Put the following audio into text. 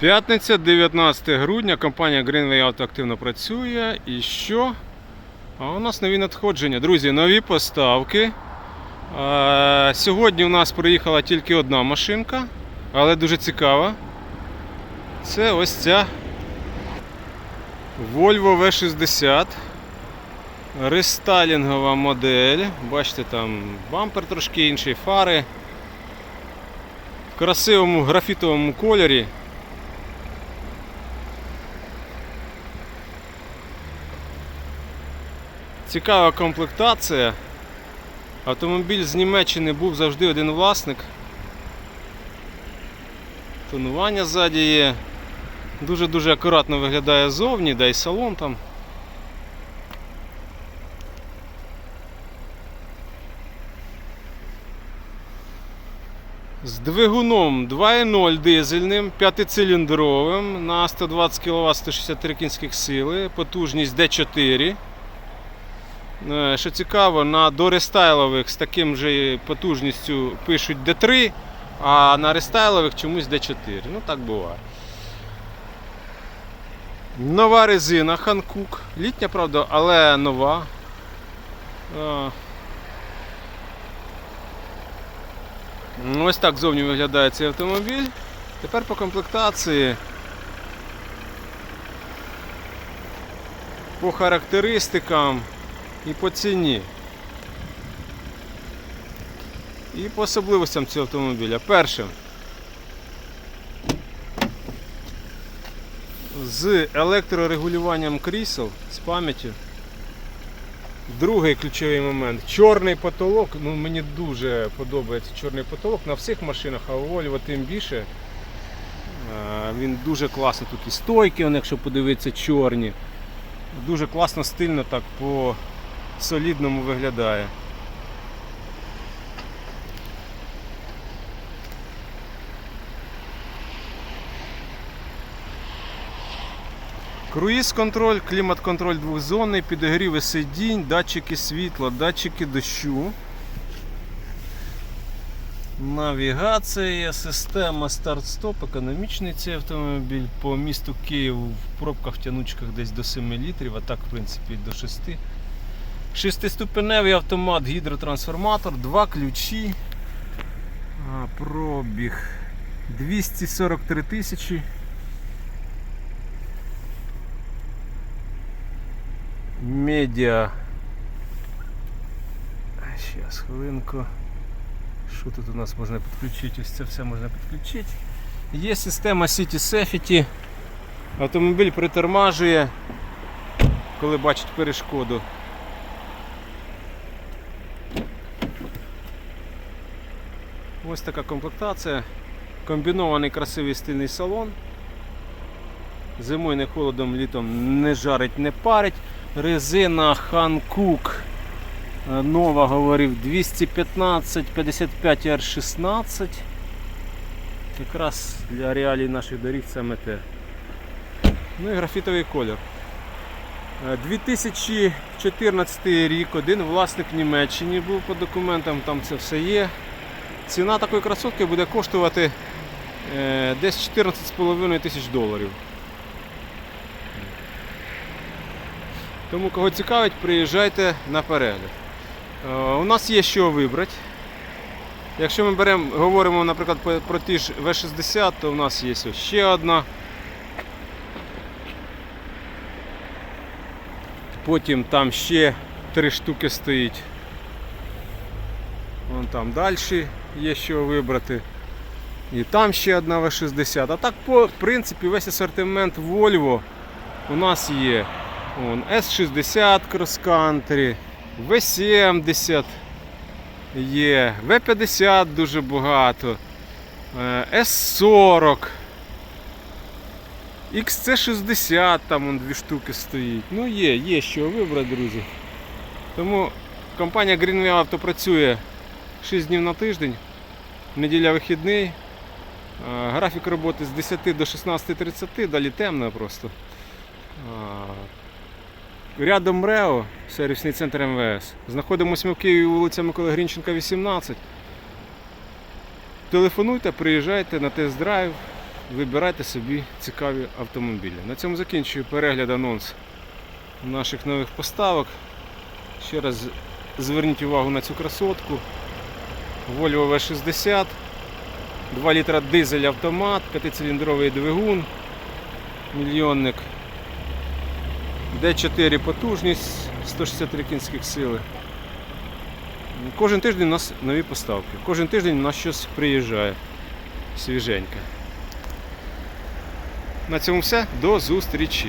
П'ятниця, 19 грудня, компанія Greenway Auto активно працює. І що? А у нас нові надходження. Друзі, нові поставки. Е, Сьогодні у нас приїхала тільки одна машинка, але дуже цікава. Це ось ця Volvo V60. Рестайлінгова модель. Бачите, там бампер трошки інший, фари. В красивому графітовому кольорі. Цікава комплектація. Автомобіль з Німеччини був завжди один власник. Тонування ззаді є. Дуже-дуже акуратно виглядає зовні, да й салон там. З двигуном 2.0 дизельним, п'ятициліндровим на 120 кВт 163 кінських сили, потужність D4. Е, Що цікаво, на дорестайлових з таким же потужністю пишуть D3, а на рестайлових чомусь D4. Ну так буває. Нова резина Hankook. Літня, правда, але нова. Е, Ось так зовні виглядає цей автомобіль. Тепер по комплектації. По характеристикам і по ціні. І по особливостям цього автомобіля. Перше. З електрорегулюванням крісел, з пам'яттю. Другий ключовий момент. Чорний потолок. Ну, мені дуже подобається чорний потолок на всіх машинах, а у Volvo тим більше. Він дуже класно тут і стойки, якщо подивитися, чорні. Дуже класно, стильно так по солідному виглядає. Круїз-контроль, клімат-контроль двохзонний, підігріви сидінь, датчики світла, датчики дощу. Навігація, система старт-стоп, економічний цей автомобіль. По місту Київ в пробках тянучках десь до 7 літрів, а так в принципі до 6. Шестиступеневий автомат, гідротрансформатор, два ключі. Пробіг 243 тисячі. Медіа. Зараз хвилинку. Що тут у нас можна підключити? Ось це все можна підключити. Є система City Safety. Автомобіль притормажує, коли бачить перешкоду. Ось така комплектація. Комбінований красивий стильний салон. Зимою не холодом, літом не жарить, не парить. Резина Hankook е, нова говорив 215 55 r 16 Якраз для реалій наших доріг саме те. Ну і графітовий колір. Е, 2014 рік, один власник в Німеччині був по документам, там це все є. Ціна такої красотки буде коштувати е, десь 14,5 тисяч доларів. Тому кого цікавить, приїжджайте на перегляд. Е, У нас є що вибрати. Якщо ми беремо, говоримо, наприклад, про ті ж V60, то у нас є ще одна. Потім там ще три штуки стоїть. Вон там далі є що вибрати. І там ще одна V60. А так, по принципі, весь асортимент Volvo у нас є. Вон, S60 Cross Country, V70 є, V50 дуже багато, е, S40, XC60, там вон дві штуки стоїть. Ну є, є що вибрати, друзі. Тому компанія Greenway Auto працює 6 днів на тиждень, неділя вихідний. Е, Графік роботи з 10 до 16.30, далі темно просто. Рядом РЕО, сервісний центр МВС. Знаходимося ми в Києві вулиця Миколи Грінченка, 18. Телефонуйте, приїжджайте на тест-драйв. вибирайте собі цікаві автомобілі. На цьому закінчую перегляд анонс наших нових поставок. Ще раз зверніть увагу на цю красотку. Volvo V60, 2 літра дизель автомат, 5-циліндровий двигун, мільйонник. D4 потужність, 163 кінських сили. Кожен тиждень у нас нові поставки. Кожен тиждень у нас щось приїжджає свіженьке. На цьому все. До зустрічі!